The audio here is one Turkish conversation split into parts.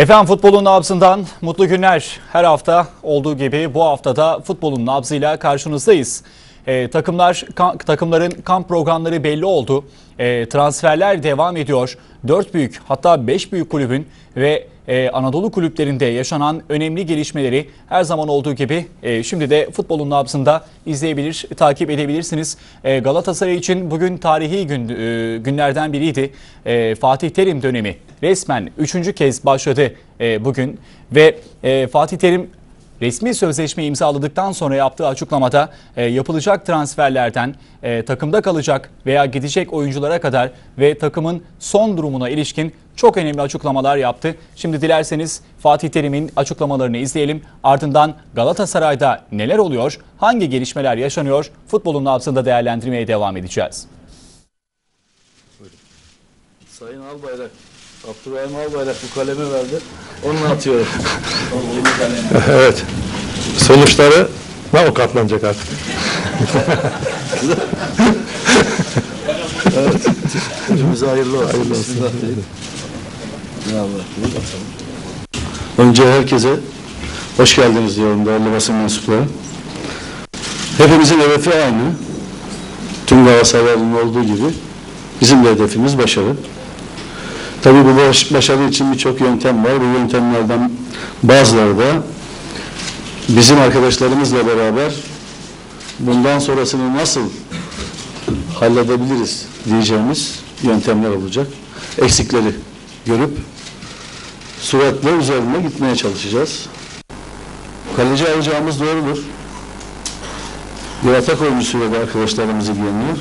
Efendim futbolun nabzından mutlu günler. Her hafta olduğu gibi bu haftada futbolun nabzıyla karşınızdayız. Ee, takımlar ka- takımların kamp programları belli oldu. Ee, transferler devam ediyor. 4 büyük hatta 5 büyük kulübün ve e, Anadolu kulüplerinde yaşanan önemli gelişmeleri her zaman olduğu gibi e, şimdi de futbolun nabzında izleyebilir, takip edebilirsiniz. E, Galatasaray için bugün tarihi gün, e, günlerden biriydi. E, Fatih Terim dönemi resmen üçüncü kez başladı e, bugün ve e, Fatih Terim resmi sözleşme imzaladıktan sonra yaptığı açıklamada e, yapılacak transferlerden e, takımda kalacak veya gidecek oyunculara kadar ve takımın son durumuna ilişkin çok önemli açıklamalar yaptı. Şimdi dilerseniz Fatih Terim'in açıklamalarını izleyelim. Ardından Galatasaray'da neler oluyor, hangi gelişmeler yaşanıyor futbolun nabzında değerlendirmeye devam edeceğiz. Sayın Albayrak, Abdurrahim Albayrak bu kalemi verdi. Onunla atıyorum. Evet. Sonuçları ne o katlanacak artık. Hepimize hayırlı olsun. Hayırlı olsun. Bismillah. Önce herkese hoş geldiniz diyorum değerli basın mensupları. Hepimizin hedefi aynı. Tüm Galatasaraylıların olduğu gibi bizim de hedefimiz başarı. Tabii bu baş- başarı için birçok yöntem var. Bu yöntemlerden bazıları da bizim arkadaşlarımızla beraber bundan sonrasını nasıl halledebiliriz diyeceğimiz yöntemler olacak. Eksikleri görüp suratla üzerine gitmeye çalışacağız. Kaleci alacağımız doğrudur. Bir atak oyuncusuyla da arkadaşlarımız ilgileniyor.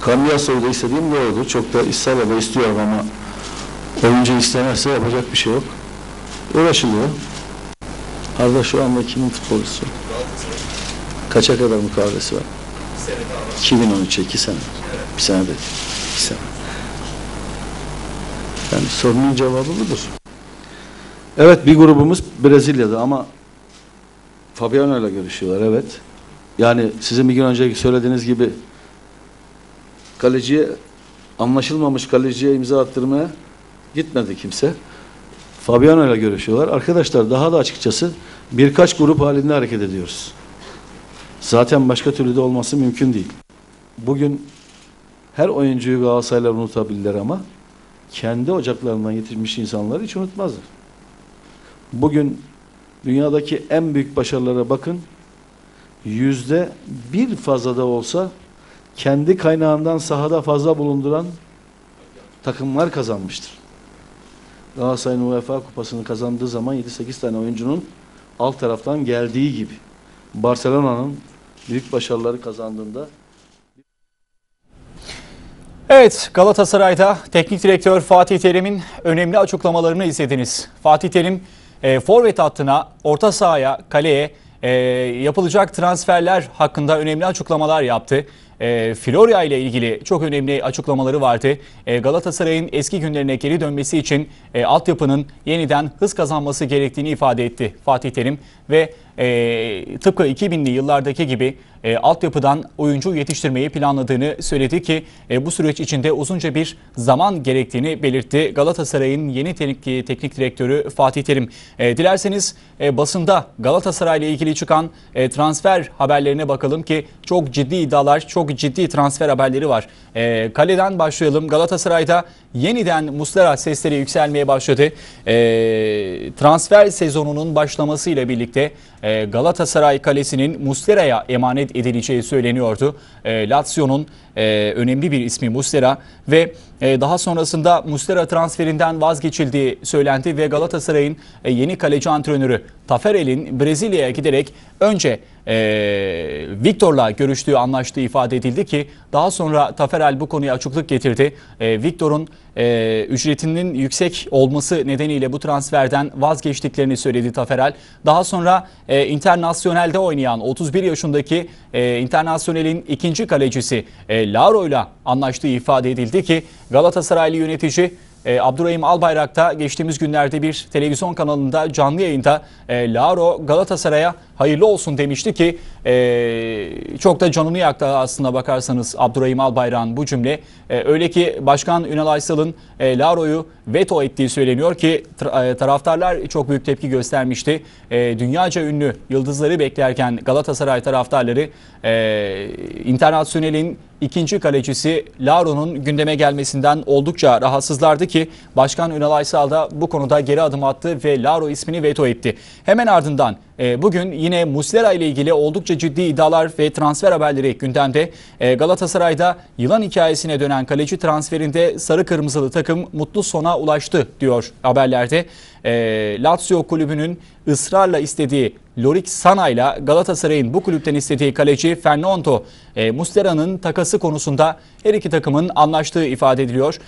Kambiyaso'yu da istediğim doğrudur. Çok da ısrarla da istiyorum ama oyuncu istemezse yapacak bir şey yok. Uğraşılıyor. Arda şu anda kimin futbolcusu? Kaça kadar mukavelesi var? 2013'e 2 sene. Bir sene değil. İki sene. Yani sorunun cevabı budur. Evet bir grubumuz Brezilya'da ama Fabiano ile görüşüyorlar evet. Yani sizin bir gün önceki söylediğiniz gibi kaleciye anlaşılmamış kaleciye imza attırmaya gitmedi kimse. Fabiano ile görüşüyorlar. Arkadaşlar daha da açıkçası birkaç grup halinde hareket ediyoruz. Zaten başka türlü de olması mümkün değil. Bugün her oyuncuyu Galatasaraylar unutabilirler ama kendi ocaklarından yetişmiş insanları hiç unutmazlar. Bugün dünyadaki en büyük başarılara bakın. Yüzde bir fazla da olsa kendi kaynağından sahada fazla bulunduran takımlar kazanmıştır. Galatasaray'ın UEFA kupasını kazandığı zaman 7-8 tane oyuncunun alt taraftan geldiği gibi. Barcelona'nın büyük başarıları kazandığında Evet Galatasaray'da teknik direktör Fatih Terim'in önemli açıklamalarını izlediniz. Fatih Terim e, forvet hattına, orta sahaya, kaleye e, yapılacak transferler hakkında önemli açıklamalar yaptı. E, Florya ile ilgili çok önemli açıklamaları vardı. E, Galatasaray'ın eski günlerine geri dönmesi için e, altyapının yeniden hız kazanması gerektiğini ifade etti Fatih Terim ve e, tıpkı 2000'li yıllardaki gibi e, altyapıdan oyuncu yetiştirmeyi planladığını söyledi ki e, bu süreç içinde uzunca bir zaman gerektiğini belirtti. Galatasaray'ın yeni teknik, teknik direktörü Fatih Terim. E, dilerseniz e, basında Galatasaray ile ilgili çıkan e, transfer haberlerine bakalım ki çok ciddi iddialar, çok ciddi transfer haberleri var. E, kaleden başlayalım. Galatasaray'da yeniden Muslera sesleri yükselmeye başladı. E, transfer sezonunun başlamasıyla birlikte Galatasaray kalesinin Muslera'ya emanet edileceği söyleniyordu. E, Lazio'nun e, önemli bir ismi Muslera ve daha sonrasında Muslera transferinden vazgeçildiği söylendi ve Galatasaray'ın e, yeni kaleci antrenörü Taferel'in Brezilya'ya giderek önce e, Victor'la görüştüğü anlaştığı ifade edildi ki daha sonra Taferel bu konuya açıklık getirdi. E, Victor'un ücretinin yüksek olması nedeniyle bu transferden vazgeçtiklerini söyledi Taferel. Daha sonra Internasyonel'de oynayan 31 yaşındaki Internasyonel'in ikinci kalecisi e, Laro'yla anlaştığı ifade edildi ki Galatasaraylı yönetici e, Abdurrahim Albayrak da geçtiğimiz günlerde bir televizyon kanalında canlı yayında e, Laro Galatasaray'a hayırlı olsun demişti ki e, çok da canını yaktı aslında bakarsanız Abdurrahim Albayrak'ın bu cümle. E, öyle ki Başkan Ünal Aysal'ın e, Laro'yu veto ettiği söyleniyor ki tra- e, taraftarlar çok büyük tepki göstermişti. E, dünyaca ünlü yıldızları beklerken Galatasaray taraftarları e, internasyonelin ikinci kalecisi Laro'nun gündeme gelmesinden oldukça rahatsızlardı ki Başkan Ünal Aysal da bu konuda geri adım attı ve Laro ismini veto etti. Hemen ardından bugün yine Muslera ile ilgili oldukça ciddi iddialar ve transfer haberleri gündemde. E, Galatasaray'da yılan hikayesine dönen kaleci transferinde sarı kırmızılı takım mutlu sona ulaştı diyor haberlerde. E, Lazio kulübünün ısrarla istediği Lorik Sana ile Galatasaray'ın bu kulüpten istediği kaleci Fernando e, Muslera'nın takası konusunda her iki takımın anlaştığı ifade ediliyor.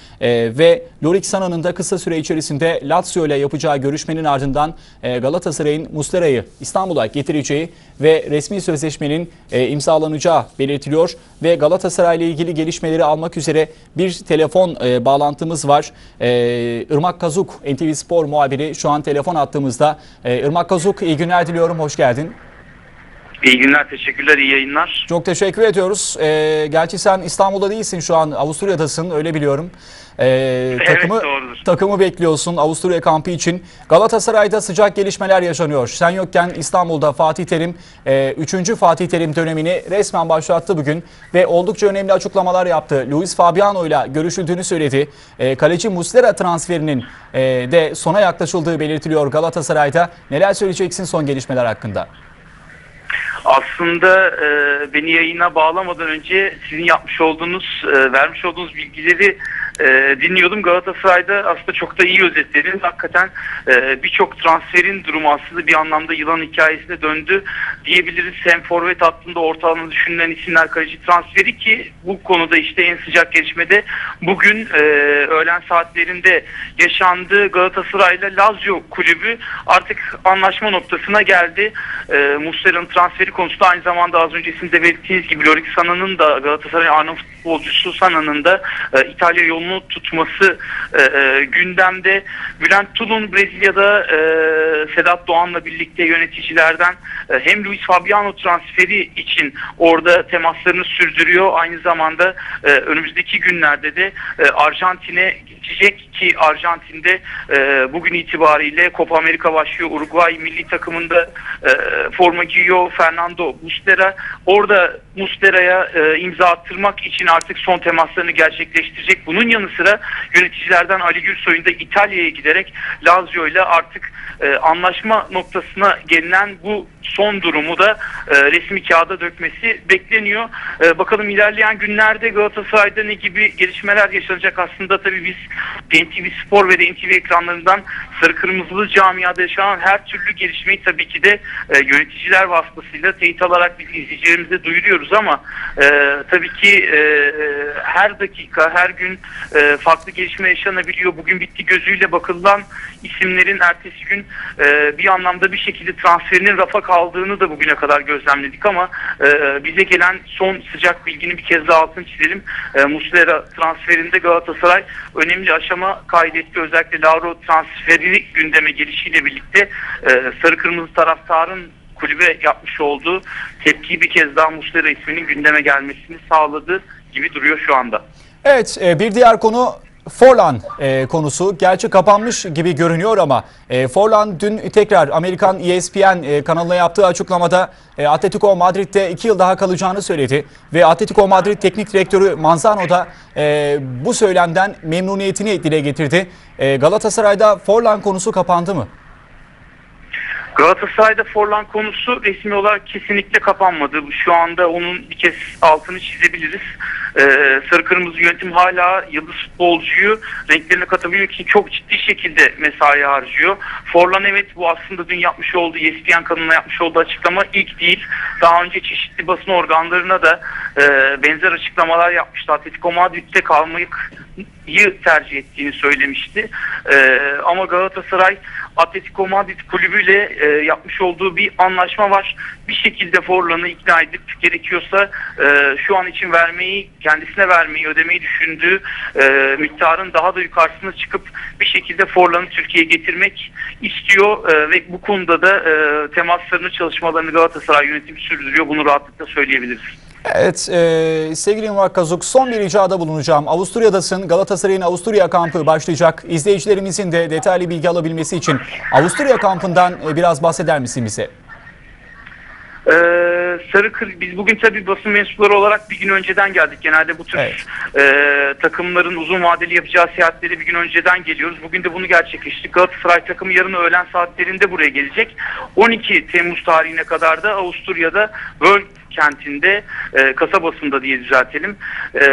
Ve Lorik Sana'nın da kısa süre içerisinde Lazio ile yapacağı görüşmenin ardından e, Galatasaray'ın Muslera'yı İstanbul'a getireceği ve resmi sözleşmenin e, imzalanacağı belirtiliyor. Ve Galatasaray ile ilgili gelişmeleri almak üzere bir telefon e, bağlantımız var. E, Irmak Kazuk, NTV Spor muhabiri şu an telefon attığımızda. E, Irmak Kazuk iyi günler diliyorum, hoş geldin. İyi günler, teşekkürler, iyi yayınlar. Çok teşekkür ediyoruz. Ee, gerçi sen İstanbul'da değilsin şu an Avusturya'dasın öyle biliyorum. Ee, takımı, doğrudur. takımı bekliyorsun Avusturya kampı için. Galatasaray'da sıcak gelişmeler yaşanıyor. Sen yokken İstanbul'da Fatih Terim 3. Fatih Terim dönemini resmen başlattı bugün. Ve oldukça önemli açıklamalar yaptı. Luis Fabiano ile görüşüldüğünü söyledi. Ee, kaleci Muslera transferinin e, de sona yaklaşıldığı belirtiliyor Galatasaray'da. Neler söyleyeceksin son gelişmeler hakkında? Aslında e, beni yayına bağlamadan önce sizin yapmış olduğunuz, e, vermiş olduğunuz bilgileri e, dinliyordum. Galatasaray'da aslında çok da iyi özetlediniz. Hakikaten e, birçok transferin durumu aslında bir anlamda yılan hikayesine döndü diyebiliriz. Hem forvet hattında ortalama düşünülen isimler kaleci transferi ki bu konuda işte en sıcak gelişmede bugün e, öğlen saatlerinde yaşandı. Galatasaray'la Lazio kulübü artık anlaşma noktasına geldi. E, Muslera'nın transferi konusunda aynı zamanda az önce sizin de belirttiğiniz gibi Lorik Sana'nın da Galatasaray Arnavut futbolcusu Sana'nın da e, İtalya yolunu tutması e, e, gündemde. Bülent Tulun Brezilya'da e, Sedat Doğan'la birlikte yöneticilerden e, hem Luis Fabiano transferi için orada temaslarını sürdürüyor. Aynı zamanda e, önümüzdeki günlerde de e, Arjantin'e geçecek ki Arjantin'de e, bugün itibariyle Copa Amerika başlıyor. Uruguay milli takımında e, forma giyiyor Fernando Muslera. Orada Muslera'ya e, imza attırmak için artık son temaslarını gerçekleştirecek. Bunun yanı sıra yöneticilerden Ali Gülsoy'un da İtalya'ya giderek Lazio ile artık e, anlaşma noktasına gelinen bu son durumu da e, resmi kağıda dökmesi bekleniyor. E, bakalım ilerleyen günlerde Galatasaray'da ne gibi gelişmeler yaşanacak aslında tabii biz NTV Spor ve NTV ekranlarından sarı kırmızılı camiada yaşanan her türlü gelişmeyi tabii ki de e, yöneticiler vasıtasıyla teyit alarak biz izleyicilerimize duyuruyoruz ama e, tabii ki e, her dakika her gün e, farklı gelişme yaşanabiliyor. Bugün bitti gözüyle bakılan isimlerin ertesi gün e, bir anlamda bir şekilde transferinin rafa kaldığını da bugüne kadar gözlemledik ama e, bize gelen son sıcak bilginin bir kez daha altını çizelim. E, Muslera transferinde Galatasaray önemli aşama kaydetti. Özellikle Lauro transferi gündeme gelişiyle birlikte e, sarı kırmızı taraftarın kulübe yapmış olduğu tepkiyi bir kez daha Muslera isminin gündeme gelmesini sağladı gibi duruyor şu anda. Evet e, bir diğer konu Forlan e, konusu. Gerçi kapanmış gibi görünüyor ama e, Forlan dün tekrar Amerikan ESPN e, kanalına yaptığı açıklamada e, Atletico Madrid'de 2 yıl daha kalacağını söyledi. Ve Atletico Madrid Teknik Direktörü Manzano da e, bu söylemden memnuniyetini dile getirdi. E, Galatasaray'da Forlan konusu kapandı mı? Galatasaray'da Forlan konusu resmi olarak kesinlikle kapanmadı. Şu anda onun bir kez altını çizebiliriz. Ee, Sarı Kırmızı yönetim hala yıldız futbolcuyu renklerine katabilmek için çok ciddi şekilde mesai harcıyor. Forlan evet bu aslında dün yapmış olduğu ESPN kanalına yapmış olduğu açıklama ilk değil. Daha önce çeşitli basın organlarına da e, benzer açıklamalar yapmıştı. Atletico Madrid'de Galatasaray'ı tercih ettiğini söylemişti. Ee, ama Galatasaray Atletico Madrid kulübüyle e, yapmış olduğu bir anlaşma var. Bir şekilde Forlan'ı ikna edip gerekiyorsa e, şu an için vermeyi, kendisine vermeyi, ödemeyi düşündüğü e, miktarın daha da yukarısına çıkıp bir şekilde Forlan'ı Türkiye'ye getirmek istiyor e, ve bu konuda da e, temaslarını, çalışmalarını Galatasaray yönetimi sürdürüyor. Bunu rahatlıkla söyleyebiliriz. Evet e, sevgili Murat Kazuk son bir ricada bulunacağım. Avusturya'dasın. Galatasaray'ın Avusturya kampı başlayacak. İzleyicilerimizin de detaylı bilgi alabilmesi için Avusturya kampından e, biraz bahseder misin bize? Ee, Sarı Kır, biz bugün tabii basın mensupları olarak bir gün önceden geldik. Genelde bu tür Evet. e, takımların uzun vadeli yapacağı seyahatleri bir gün önceden geliyoruz. Bugün de bunu gerçekleştirdik. Galatasaray takımı yarın öğlen saatlerinde buraya gelecek. 12 Temmuz tarihine kadar da Avusturya'da World kentinde, e, kasabasında diye düzeltelim, e,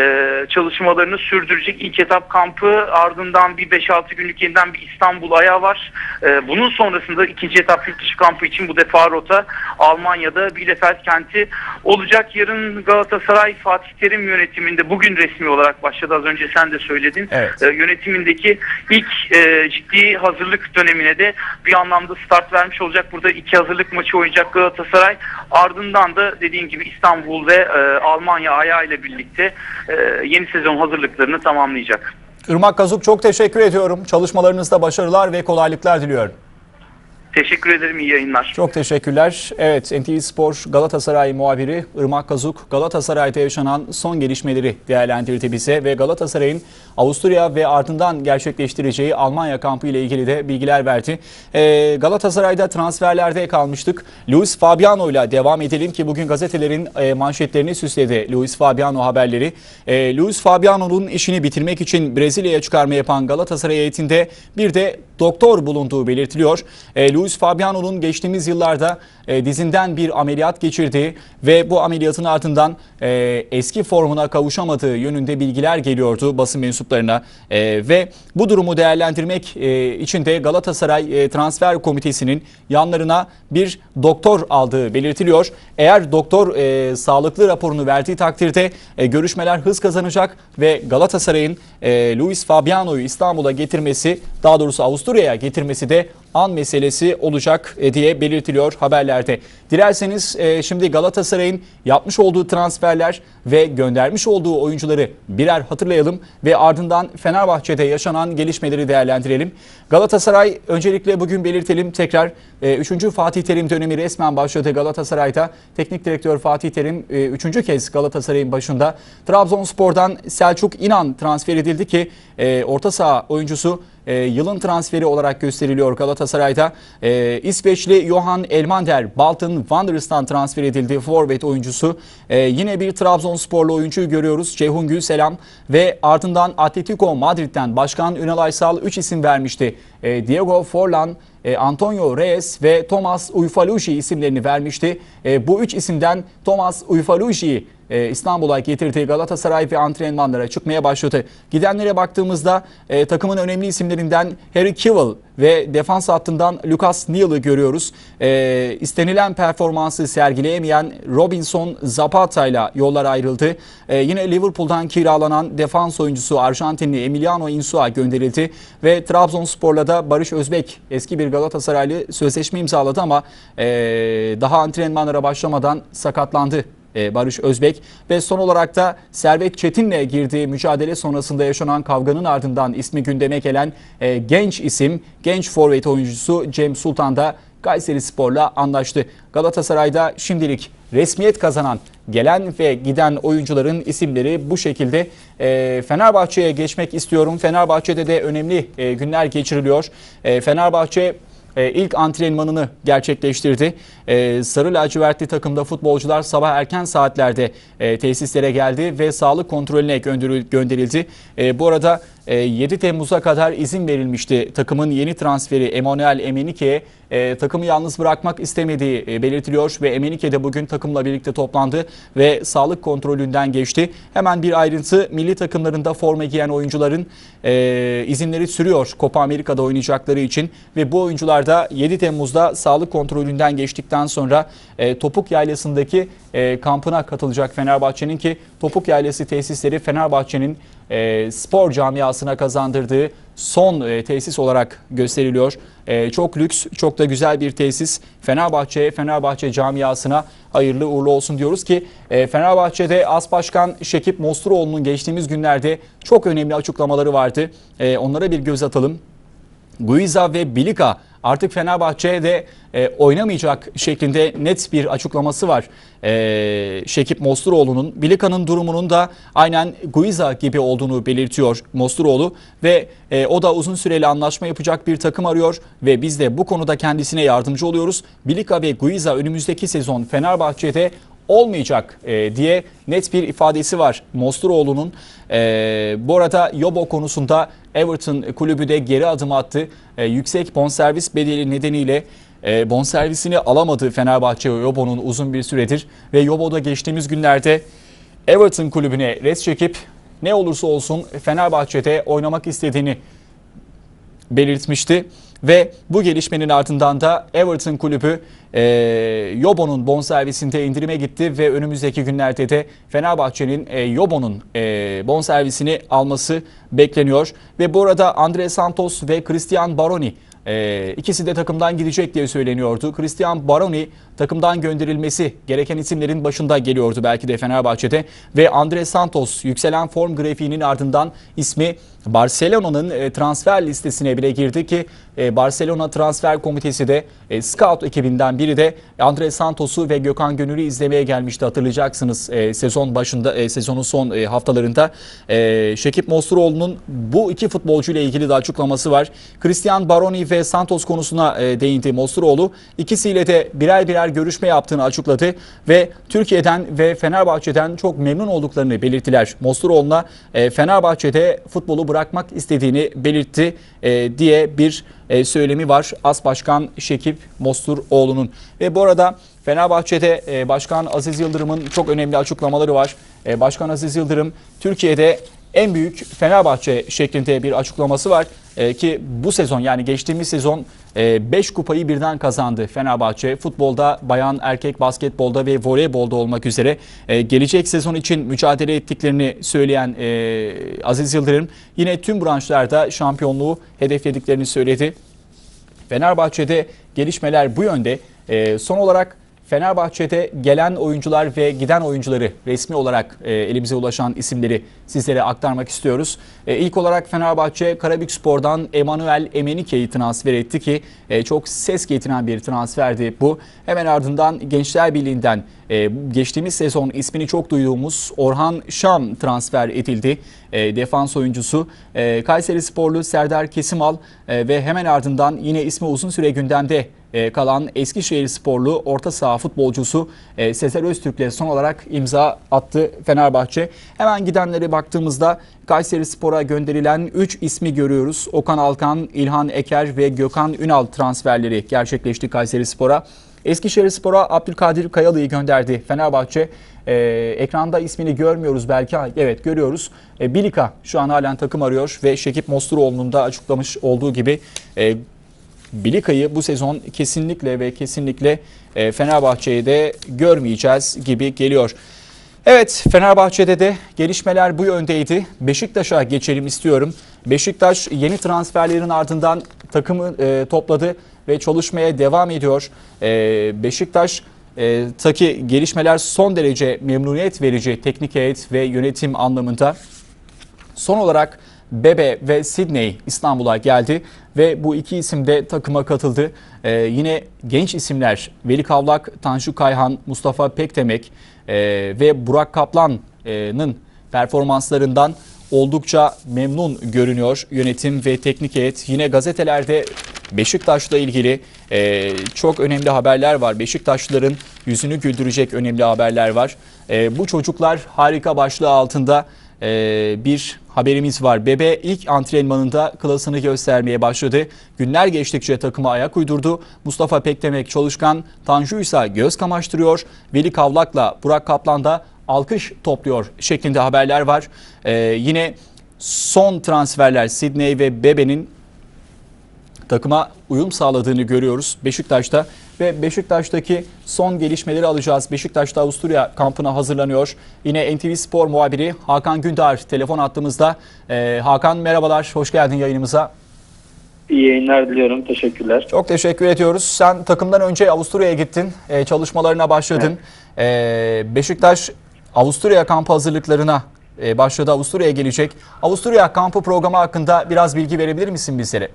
çalışmalarını sürdürecek. İlk etap kampı ardından bir 5-6 günlük yeniden bir İstanbul ayağı var. E, bunun sonrasında ikinci etap yurt dışı kampı için bu defa rota Almanya'da Bielefeld kenti olacak. Yarın Galatasaray Fatih Terim yönetiminde bugün resmi olarak başladı. Az önce sen de söyledin. Evet. E, yönetimindeki ilk e, ciddi hazırlık dönemine de bir anlamda start vermiş olacak. Burada iki hazırlık maçı oynayacak Galatasaray. Ardından da dediğim gibi İstanbul ve e, Almanya ayağıyla birlikte e, yeni sezon hazırlıklarını tamamlayacak. Irmak Kazuk çok teşekkür ediyorum. Çalışmalarınızda başarılar ve kolaylıklar diliyorum. Teşekkür ederim. iyi yayınlar. Çok teşekkürler. Evet NTV Spor Galatasaray muhabiri Irmak Kazuk Galatasaray'da yaşanan son gelişmeleri değerlendirdi bize ve Galatasaray'ın Avusturya ve ardından gerçekleştireceği Almanya kampı ile ilgili de bilgiler verdi. Ee, Galatasaray'da transferlerde kalmıştık. Luis Fabiano ile devam edelim ki bugün gazetelerin e, manşetlerini süsledi Luis Fabiano haberleri. E, Luis Fabiano'nun işini bitirmek için Brezilya'ya çıkarma yapan Galatasaray heyetinde bir de doktor bulunduğu belirtiliyor. E, Luis Fabiano'nun geçtiğimiz yıllarda e, dizinden bir ameliyat geçirdiği ve bu ameliyatın ardından e, eski formuna kavuşamadığı yönünde bilgiler geliyordu basın mensuplarına. E, ve bu durumu değerlendirmek e, için de Galatasaray e, Transfer Komitesi'nin yanlarına bir doktor aldığı belirtiliyor. Eğer doktor e, sağlıklı raporunu verdiği takdirde e, görüşmeler hız kazanacak ve Galatasaray'ın e, Luis Fabiano'yu İstanbul'a getirmesi, daha doğrusu Avusturya'ya getirmesi de an meselesi olacak e, diye belirtiliyor haberlerde. Dilerseniz e, şimdi Galatasaray'ın yapmış olduğu transferler ve göndermiş olduğu oyuncuları birer hatırlayalım ve ardından Fenerbahçe'de yaşanan gelişmeleri değerlendirelim. Galatasaray öncelikle bugün belirtelim tekrar 3. Fatih Terim dönemi resmen başladı Galatasaray'da. Teknik direktör Fatih Terim 3. kez Galatasaray'ın başında. Trabzonspor'dan Selçuk İnan transfer edildi ki e, orta saha oyuncusu e, yılın transferi olarak gösteriliyor Galatasaray'da. E, İsveçli Johan Elmander Bolton Wanderers'tan transfer edildi forvet oyuncusu. E, yine bir Trabzonsporlu oyuncuyu görüyoruz Ceyhun Gülselam ve ardından Atletico Madrid'den Başkan Ünal Aysal 3 isim vermişti. E, Diego Forlan, e, Antonio Reyes ve Thomas Uyfaluji isimlerini vermişti. E, bu üç isimden Thomas Uyfaluji'yi e, İstanbul'a getirdiği Galatasaray ve antrenmanlara çıkmaya başladı. Gidenlere baktığımızda e, takımın önemli isimlerinden Harry Kewell ve defans hattından Lucas Neal'ı görüyoruz. E, istenilen performansı sergileyemeyen Robinson Zapata ile yollar ayrıldı. E, yine Liverpool'dan kiralanan defans oyuncusu Arjantinli Emiliano Insua gönderildi ve Trabzonspor'la da Barış Özbek eski bir Galatasaraylı sözleşme imzaladı ama e, daha antrenmanlara başlamadan sakatlandı Barış Özbek ve son olarak da Servet Çetin'le girdiği mücadele sonrasında yaşanan kavganın ardından ismi gündeme gelen e, genç isim, genç forvet oyuncusu Cem Sultan da Kayseri Spor'la anlaştı. Galatasaray'da şimdilik resmiyet kazanan gelen ve giden oyuncuların isimleri bu şekilde e, Fenerbahçe'ye geçmek istiyorum. Fenerbahçe'de de önemli e, günler geçiriliyor. E, Fenerbahçe e, ilk antrenmanını gerçekleştirdi. E, Sarı lacivertli takımda futbolcular sabah erken saatlerde e, tesislere geldi ve sağlık kontrolüne gönderil- gönderildi. E, bu arada e, 7 Temmuz'a kadar izin verilmişti takımın yeni transferi Emanuel Emenike'ye. E, takımı yalnız bırakmak istemediği e, belirtiliyor ve Emenike de bugün takımla birlikte toplandı ve sağlık kontrolünden geçti. Hemen bir ayrıntı milli takımlarında forma giyen oyuncuların e, izinleri sürüyor Copa Amerika'da oynayacakları için ve bu oyuncular da 7 Temmuz'da sağlık kontrolünden geçtikten sonra e, Topuk Yaylası'ndaki e, kampına katılacak Fenerbahçe'nin ki Topuk Yaylası tesisleri Fenerbahçe'nin e, spor camiasına kazandırdığı son e, tesis olarak gösteriliyor. E, çok lüks, çok da güzel bir tesis. Fenerbahçe, Fenerbahçe camiasına hayırlı uğurlu olsun diyoruz ki e, Fenerbahçe'de As Başkan Şekip Mosturoğlu'nun geçtiğimiz günlerde çok önemli açıklamaları vardı. E, onlara bir göz atalım. Guiza ve Bilika artık Fenerbahçe'de e, oynamayacak şeklinde net bir açıklaması var. E, Şekip Mosturoğlu'nun Bilika'nın durumunun da aynen Guiza gibi olduğunu belirtiyor Mosturoğlu ve e, o da uzun süreli anlaşma yapacak bir takım arıyor ve biz de bu konuda kendisine yardımcı oluyoruz. Bilika ve Guiza önümüzdeki sezon Fenerbahçe'de olmayacak e, diye net bir ifadesi var Mosturoğlu'nun. E, bu arada Yobo konusunda Everton kulübü de geri adım attı. E, yüksek bonservis bedeli nedeniyle e, bonservisini alamadı Fenerbahçe Yobo'nun uzun bir süredir. Ve Yobo da geçtiğimiz günlerde Everton kulübüne res çekip ne olursa olsun Fenerbahçe'de oynamak istediğini belirtmişti. Ve bu gelişmenin ardından da Everton kulübü e, Yobo'nun bonservisinde indirime gitti ve önümüzdeki günlerde de Fenerbahçe'nin e, Yobo'nun e, bonservisini alması bekleniyor. Ve bu arada Andre Santos ve Christian Baroni e, ikisi de takımdan gidecek diye söyleniyordu. Christian Baroni takımdan gönderilmesi gereken isimlerin başında geliyordu belki de Fenerbahçe'de. Ve Andre Santos yükselen form grafiğinin ardından ismi Barcelona'nın e, transfer listesine bile girdi ki e, Barcelona transfer komitesi de e, scout ekibinden biri de Andre Santos'u ve Gökhan Gönül'ü izlemeye gelmişti hatırlayacaksınız sezon başında sezonun son haftalarında. Şekip Mosturoğlu'nun bu iki futbolcuyla ilgili de açıklaması var. Christian Baroni ve Santos konusuna değindi Mosturoğlu. İkisiyle de birer birer görüşme yaptığını açıkladı ve Türkiye'den ve Fenerbahçe'den çok memnun olduklarını belirttiler. Mosturoğlu'na Fenerbahçe'de futbolu bırakmak istediğini belirtti e, diye bir e, söylemi var As Başkan Şekip Mosturoğlu'nun. Ve bu arada Fenerbahçe'de e, Başkan Aziz Yıldırım'ın çok önemli açıklamaları var. E, Başkan Aziz Yıldırım Türkiye'de en büyük Fenerbahçe şeklinde bir açıklaması var e, ki bu sezon yani geçtiğimiz sezon 5 kupayı birden kazandı Fenerbahçe. Futbolda, bayan, erkek basketbolda ve voleybolda olmak üzere e, gelecek sezon için mücadele ettiklerini söyleyen e, Aziz Yıldırım yine tüm branşlarda şampiyonluğu hedeflediklerini söyledi. Fenerbahçe'de gelişmeler bu yönde. E, son olarak Fenerbahçe'de gelen oyuncular ve giden oyuncuları resmi olarak e, elimize ulaşan isimleri sizlere aktarmak istiyoruz. E, ilk olarak Fenerbahçe Karabükspor'dan Emanuel Emenike'yi transfer etti ki e, çok ses getiren bir transferdi bu. Hemen ardından Gençler Birliği'nden e, geçtiğimiz sezon ismini çok duyduğumuz Orhan Şam transfer edildi. E, defans oyuncusu e, Kayseri Sporlu Serdar Kesimal e, ve hemen ardından yine ismi uzun süre gündemde e, kalan Eskişehir sporlu orta saha futbolcusu e, Sezer Öztürk'le son olarak imza attı Fenerbahçe. Hemen gidenlere baktığımızda Kayseri Spor'a gönderilen 3 ismi görüyoruz. Okan Alkan, İlhan Eker ve Gökhan Ünal transferleri gerçekleşti Kayseri Spor'a. Eskişehir Spor'a Abdülkadir Kayalı'yı gönderdi Fenerbahçe. Ee, ekranda ismini görmüyoruz belki. Evet görüyoruz. Ee, Bilika şu an halen takım arıyor ve Şekip Mosturoğlu'nun da açıklamış olduğu gibi e, Bilika'yı bu sezon kesinlikle ve kesinlikle e, Fenerbahçe'yi de görmeyeceğiz gibi geliyor. Evet Fenerbahçe'de de gelişmeler bu yöndeydi. Beşiktaş'a geçelim istiyorum. Beşiktaş yeni transferlerin ardından takımı e, topladı ve çalışmaya devam ediyor. E, Beşiktaş e, taki gelişmeler son derece memnuniyet verici teknik heyet ve yönetim anlamında. Son olarak Bebe ve Sydney İstanbul'a geldi ve bu iki isim de takıma katıldı. Ee, yine genç isimler Veli Kavlak, Tanju Kayhan, Mustafa Pektemek e, ve Burak Kaplan'ın performanslarından oldukça memnun görünüyor yönetim ve teknik heyet. Yine gazetelerde Beşiktaş'la ilgili e, çok önemli haberler var. Beşiktaşlıların yüzünü güldürecek önemli haberler var. E, bu çocuklar harika başlığı altında e, bir haberimiz var. Bebe ilk antrenmanında klasını göstermeye başladı. Günler geçtikçe takıma ayak uydurdu. Mustafa Pekdemek çalışkan, Tanju ise göz kamaştırıyor. Veli Kavlak'la Burak Kaplan da alkış topluyor şeklinde haberler var. Ee, yine son transferler Sidney ve Bebe'nin takıma uyum sağladığını görüyoruz. Beşiktaş'ta ve Beşiktaş'taki son gelişmeleri alacağız. Beşiktaş'ta Avusturya kampına hazırlanıyor. Yine NTV Spor muhabiri Hakan Gündar telefon attığımızda. Ee, Hakan merhabalar, hoş geldin yayınımıza. İyi yayınlar diliyorum. Teşekkürler. Çok teşekkür ediyoruz. Sen takımdan önce Avusturya'ya gittin, e, çalışmalarına başladın. E, Beşiktaş Avusturya kampı hazırlıklarına e, başladı. Avusturya'ya gelecek. Avusturya kampı programı hakkında biraz bilgi verebilir misin bizlere?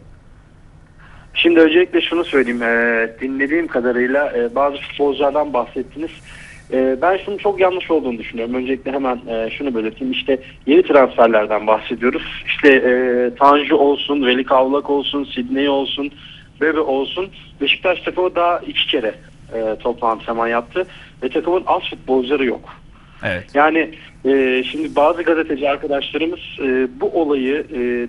Şimdi öncelikle şunu söyleyeyim. Ee, dinlediğim kadarıyla e, bazı futbolculardan bahsettiniz. Ee, ben şunu çok yanlış olduğunu düşünüyorum. Öncelikle hemen e, şunu belirteyim. İşte yeni transferlerden bahsediyoruz. İşte e, Tanju olsun, Veli Kavlak olsun, Sidney olsun, Bebe olsun. Beşiktaş takımı daha iki kere e, toplu antrenman yaptı. Ve takımın az futbolcuları yok. Evet. Yani e, şimdi bazı gazeteci arkadaşlarımız e, bu olayı e,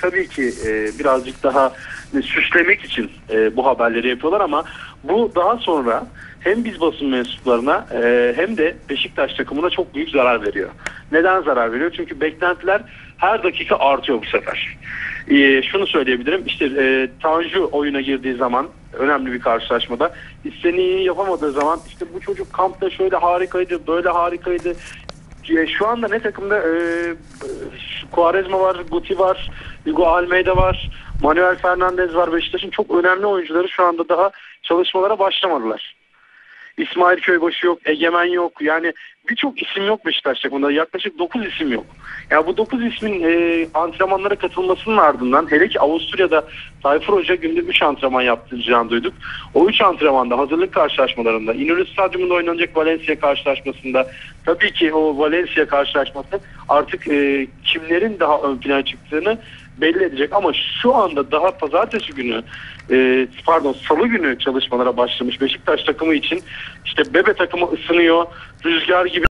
tabii ki e, birazcık daha e, süslemek için e, bu haberleri yapıyorlar ama bu daha sonra hem biz basın mensuplarına e, hem de Beşiktaş takımına çok büyük zarar veriyor. Neden zarar veriyor? Çünkü beklentiler her dakika artıyor bu sefer. E, şunu söyleyebilirim. İşte e, Tanju oyuna girdiği zaman önemli bir karşılaşmada istediğini yapamadığı zaman işte bu çocuk kampta şöyle harikaydı, böyle harikaydı. E, Şu anda ne takımda e, e, Quaresma var, Guti var, Hugo Almeida var, Manuel Fernandez var. Beşiktaş'ın çok önemli oyuncuları şu anda daha çalışmalara başlamadılar. İsmail Köybaşı yok, Egemen yok. Yani birçok isim yok Beşiktaş takımında. Yaklaşık 9 isim yok. Ya bu 9 ismin e, antrenmanlara katılmasının ardından hele ki Avusturya'da Tayfur Hoca günde 3 antrenman yaptıracağını duyduk. O 3 antrenmanda hazırlık karşılaşmalarında İnönü Stadyumunda oynanacak Valencia karşılaşmasında tabii ki o Valencia karşılaşması artık e, kimlerin daha ön plana çıktığını belli edecek ama şu anda daha pazartesi günü e, pardon salı günü çalışmalara başlamış Beşiktaş takımı için. İşte Bebe takımı ısınıyor rüzgar gibi